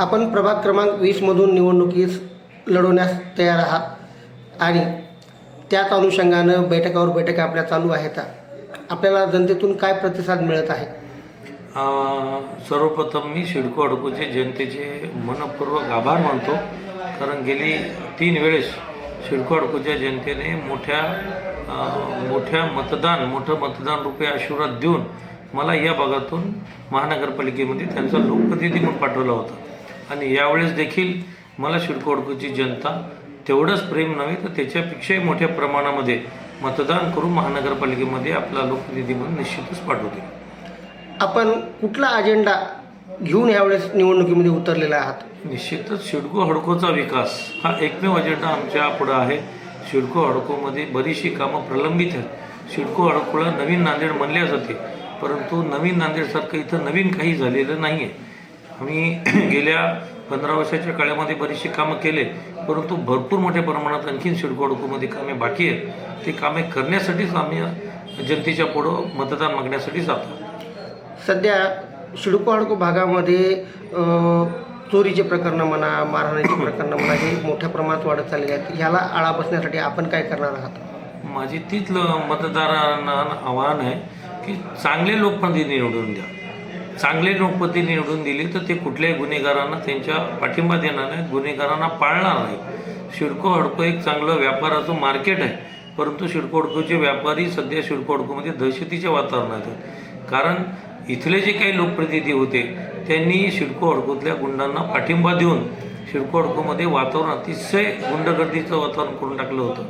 आपण प्रभाग क्रमांक वीसमधून निवडणुकीस लढवण्यास तयार आहात. आणि त्याच अनुषंगानं बैठकावर बैठका आपल्या चालू आहेत. आपल्याला जनतेतून काय प्रतिसाद मिळत आहे? सर्वप्रथम मी शिडको अडकोचे जनतेचे मनपूर्वक आभार मानतो. कारण गेली तीन वेळेस शिडको अडकोच्या जनतेने मोठ्या मोठ्या मतदान मोठं मतदान रुपये आशीर्वाद देऊन मला या भागातून महानगरपालिकेमध्ये त्यांचा लोकप्रतिनिधी म्हणून पाठवला होता. आणि यावेळेस देखील मला शिडको अडकोची जनता तेवढंच प्रेम नव्हे तर त्याच्यापेक्षाही मोठ्या प्रमाणामध्ये मतदान करून महानगरपालिकेमध्ये आपला लोकप्रतिनिधी म्हणून निश्चितच पाठवतील. आपण कुठला अजेंडा घेऊन यावेळेस निवडणुकीमध्ये उतरलेला आहात? निश्चितच शिडको हडकोचा विकास हा एकमेव अजेंडा आमच्या पुढं आहे. शिडको हडकोमध्ये बरीचशी कामं प्रलंबित आहेत. शिडको हडकोला नवीन नांदेड म्हणल्या जाते परंतु नवीन नांदेडसारखं इथं नवीन काही झालेलं नाही आहे आम्ही गेल्या पंधरा वर्षाच्या काळामध्ये बरीचशी कामं केले परंतु भरपूर मोठ्या प्रमाणात आणखीन शिडको हडकोमध्ये कामे बाकी आहेत. ते कामे करण्यासाठीच आम्ही जनतेच्या पुढं मतदान मागण्यासाठी जातो. सध्या शिडको हडको भागामध्ये चोरीचे प्रकरणं म्हणा मारहाणीचे प्रकरणं म्हणा हे मोठ्या प्रमाणात वाढत चालले आहेत. ह्याला आळा बसण्यासाठी आपण काय करणार आहात? माझी तीच मतदारांना आव्हान आहे की चांगले लोकप्रतिनिधी निवडून द्या. चांगले लोकपती निवडून दिली तर ते कुठल्याही गुन्हेगारांना त्यांच्या पाठिंबा देणार नाही गुन्हेगारांना पाळणार नाही. शिडको हडको एक चांगलं व्यापाराचं मार्केट आहे. परंतु शिडको हडकोचे व्यापारी सध्या शिडको हडकोमध्ये दहशतीच्या वातावरणात आहेत. कारण इथले जे काही लोकप्रतिनिधी होते त्यांनी शिडको हडकोतल्या गुंडांना पाठिंबा देऊन शिडको हडकोमध्ये वातावरण अतिशय गुंडगर्दीचं वातावरण करून टाकलं होतं.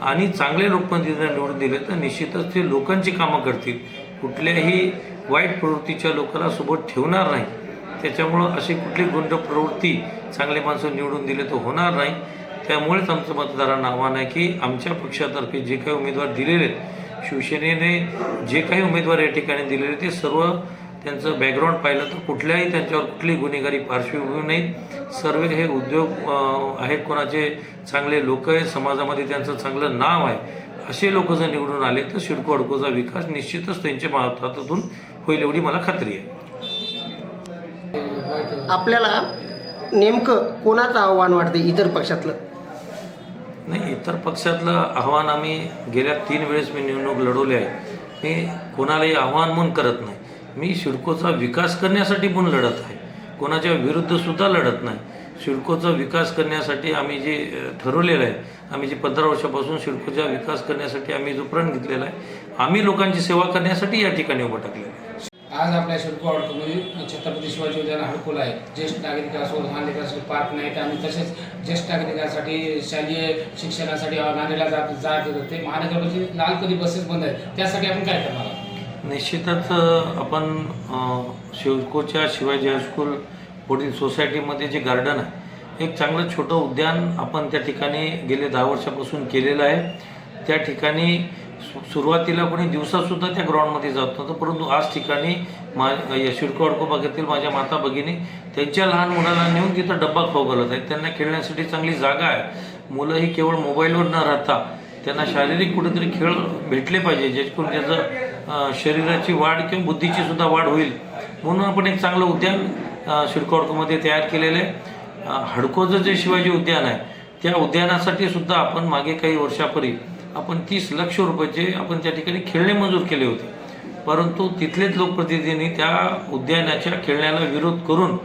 आणि चांगले लोकप्रतिनिधी निवडून दिले तर निश्चितच ते लोकांची कामं करतील. कुठल्याही वाईट प्रवृत्तीच्या लोकांना सोबत ठेवणार नाही. त्याच्यामुळं अशी कुठली गुंड प्रवृत्ती चांगले माणसं निवडून दिले तर होणार नाही. त्यामुळेच आमचं मतदारांना आव्हान आहे की आमच्या पक्षातर्फे जे काही उमेदवार दिलेले आहेत शिवसेनेने जे काही उमेदवार या ठिकाणी दिलेले ते सर्व त्यांचं बॅकग्राऊंड पाहिलं तर कुठल्याही त्यांच्यावर कुठली गुन्हेगारी पार्श्वभूमी नाही सर्व हे उद्योग आहेत कोणाचे चांगले लोक आहेत समाजामध्ये त्यांचं चांगलं नाव आहे. असे लोक जर निवडून आले तर शिडको अडकोचा विकास निश्चितच त्यांच्या हातातून होईल एवढी मला खात्री आहे. आपल्याला नेमकं कोणाचं आव्हान वाटते इतर पक्षातलं? नाही इतर पक्षातलं आव्हान आम्ही गेल्या तीन वेळेस मी निवडणूक लढवली आहे. मी कोणालाही आव्हान म्हणून करत नाही. मी शिडकोचा विकास करण्यासाठी पण लढत आहे. कोणाच्या विरुद्ध सुद्धा लढत नाही. शिडकोचा विकास करण्यासाठी आम्ही जे ठरवलेलं आहे आम्ही जे पंधरा वर्षापासून शिडकोचा विकास करण्यासाठी आम्ही जो प्रण घेतलेला आहे आम्ही लोकांची सेवा करण्यासाठी या ठिकाणी उभं टाकलेलं आहे. आज आपल्या शिडको हडकोमध्ये म्हणजे छत्रपती शिवाजी उद्यान हडकोला आहे. ज्येष्ठ नागरिक असो पार्क नाईट आणि तसेच ज्येष्ठ नागरिकांसाठी शालेय शिक्षणासाठी नांदेडला जात जात ते महानगरपालिकेची लाल कधी बसेस बंद आहेत. त्यासाठी आपण काय करणार आहोत? निश्चितच आपण शिवकोच्या शिवाजी हायस्कूल पुढील सोसायटीमध्ये जे गार्डन आहे एक चांगलं छोटं उद्यान आपण त्या ठिकाणी गेले दहा वर्षापासून केलेलं आहे. त्या ठिकाणी सुरुवातीला कोणी दिवसासुद्धा त्या ग्राउंडमध्ये जात नव्हतं परंतु आज ठिकाणी मा शिडको अडको भागातील माझ्या माता भगिनी त्यांच्या लहान मुलाला नेऊन तिथं डब्बा खाऊ घालत आहेत. त्यांना खेळण्यासाठी चांगली जागा आहे. मुलं ही केवळ मोबाईलवर न राहता त्यांना शारीरिक कुठेतरी खेळ भेटले पाहिजे ज्याच्याकडून त्याचं शरीराची वाढ किंवा बुद्धीची सुद्धा वाढ होईल. म्हणून आपण एक चांगलं उद्यान अ, शिडको तयार केलेलं आहे. हडकोचं जे शिवाजी उद्यान आहे त्या उद्यानासाठी सुद्धा आपण मागे काही वर्षापूर्वी आपण तीस लक्ष रुपयाचे आपण त्या ठिकाणी खेळणे मंजूर केले होते. परंतु तिथलेच लोकप्रतिनिधींनी त्या उद्यानाच्या खेळण्याला विरोध करून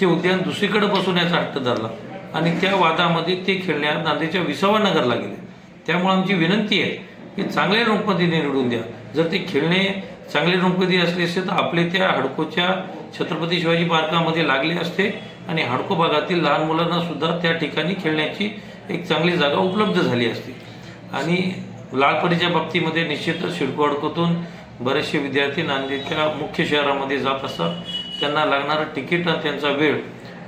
ते उद्यान दुसरीकडे बसवण्याचा हट्ट धरला आणि त्या वादामध्ये ते खेळण्या नांदेडच्या विसावा नगरला गेले. त्यामुळे आमची विनंती आहे की चांगले लोकप्रतिनिधी निवडून द्या. जर ते खेळणे चांगले लोकप्रतिनिधी असले असते तर आपले त्या हडकोच्या छत्रपती शिवाजी पार्कामध्ये लागले असते आणि हडको भागातील लहान मुलांना सुद्धा त्या ठिकाणी खेळण्याची एक चांगली जागा उपलब्ध झाली असते. आणि लालपरीच्या बाबतीमध्ये निश्चितच शिडको हडकोतून बरेचसे विद्यार्थी नांदेडच्या मुख्य शहरामध्ये जात असतात. त्यांना लागणारं तिकीट आणि त्यांचा वेळ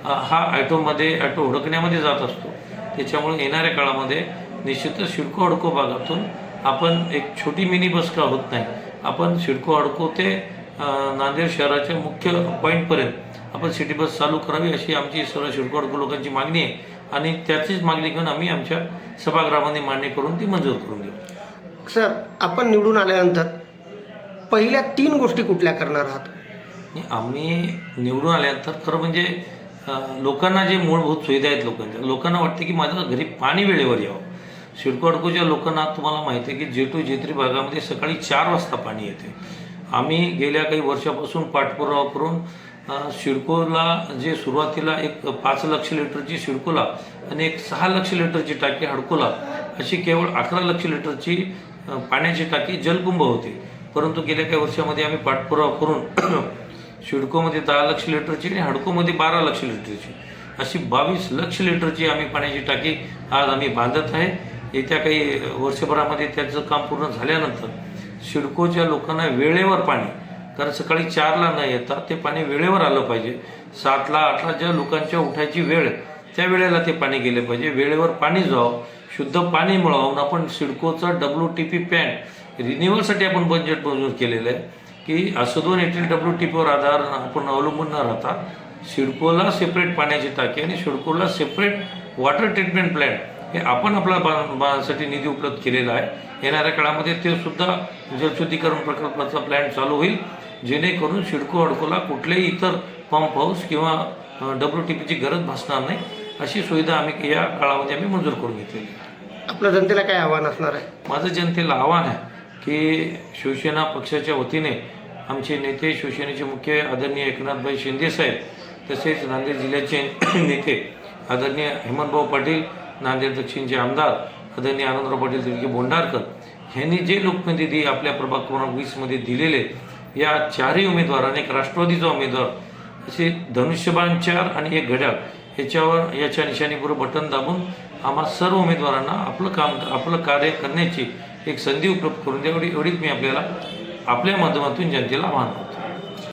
हा ॲटोमध्ये ॲटो हुडकण्यामध्ये जात असतो. त्याच्यामुळे येणाऱ्या काळामध्ये निश्चितच शिडको अडको भागातून आपण एक छोटी मिनी बस का होत नाही. आपण शिडको अडको ते नांदेड शहराच्या मुख्य पॉईंटपर्यंत आपण सिटी बस चालू करावी अशी आमची सर्व शिडको अडको लोकांची मागणी आहे. आणि त्याचीच मागणी घेऊन आम्ही आमच्या सभागृहामध्ये मान्य करून ती मंजूर करून घेऊ. सर आपण निवडून आल्यानंतर पहिल्या तीन गोष्टी कुठल्या करणार आहात? आम्ही निवडून आल्यानंतर खरं म्हणजे लोकांना जे मूलभूत सुविधा आहेत लोकांच्या लोकांना वाटते की माझं घरी पाणी वेळेवर यावं. सिडको अडकोच्या लोकांना तुम्हाला माहिती आहे की जे टू जे थ्री भागामध्ये सकाळी चार वाजता पाणी येते. आम्ही गेल्या काही वर्षापासून पाठपुरावा करून सिडकोला जे सुरुवातीला एक पाच लक्ष लिटरची सिडकोला आणि एक सहा लक्ष लिटरची टाकी हडकोला अशी केवळ अकरा लक्ष लिटरची पाण्याची टाकी जलकुंभ होती. परंतु गेल्या काही वर्षामध्ये आम्ही पाठपुरावा करून सिडकोमध्ये दहा लक्ष लिटरची आणि हडकोमध्ये बारा लक्ष लिटरची अशी बावीस लक्ष लिटरची आम्ही पाण्याची टाकी आज आम्ही बांधत आहे. येत्या काही वर्षभरामध्ये त्याचं काम पूर्ण झाल्यानंतर सिडकोच्या लोकांना वेळेवर पाणी कारण सकाळी चारला न येता ते पाणी वेळेवर आलं पाहिजे. सातला आठला ज्या लोकांच्या उठायची वेळ त्या वेळेला ते पाणी गेले पाहिजे. वेळेवर पाणी जावं शुद्ध पाणी मिळावं. आपण सिडकोचं डब्ल्यू टी पी पॅन्ट रिन्युअलसाठी आपण बजेट मंजूर केलेलं आहे की असं दोन येथील डब्ल्यू टी पीवर आधार आपण अवलंबून न राहता सिडकोला सेपरेट पाण्याची टाकी आणि सिडकोला सेपरेट वॉटर ट्रीटमेंट प्लॅन्ट हे आपण आपल्या बा निधी उपलब्ध केलेला आहे. येणाऱ्या काळामध्ये ते सुद्धा जलशुद्धीकरण प्रकल्पाचा प्लॅन चालू होईल. जेणेकरून सिडको अडकोला कुठलेही इतर पंप हाऊस किंवा डब्ल्यू टी पीची गरज भासणार नाही अशी सुविधा आम्ही या काळामध्ये आम्ही मंजूर करून घेतलेली आपल्या जनतेला काय आव्हान असणार आहे? माझं जनतेला आव्हान आहे की शिवसेना पक्षाच्या वतीने आमचे नेते शिवसेनेचे मुख्य आदरणीय एकनाथभाई शिंदे साहेब तसेच नांदेड जिल्ह्याचे नेते आदरणीय हेमंतभाऊ पाटील नांदेड दक्षिणचे आमदार आदरणीय आनंदराव पाटील तिरके बोंडारकर यांनी जे लोकप्रतिनिधी आपल्या प्रभाग क्रमांक वीसमध्ये दिलेले या चारही उमेदवारांनी एक राष्ट्रवादीचा उमेदवार असे धनुष्यबाण चार आणि एक घड्याळ याच्यावर याच्या निशाणीबरोबर बटन दाबून आम्हा सर्व उमेदवारांना आपलं काम आपलं कार्य करण्याची एक संधी उपलब्ध करून द्या. एवढी एवढीच मी आपल्याला आपल्या माध्यमातून जनतेला आव्हान करतो.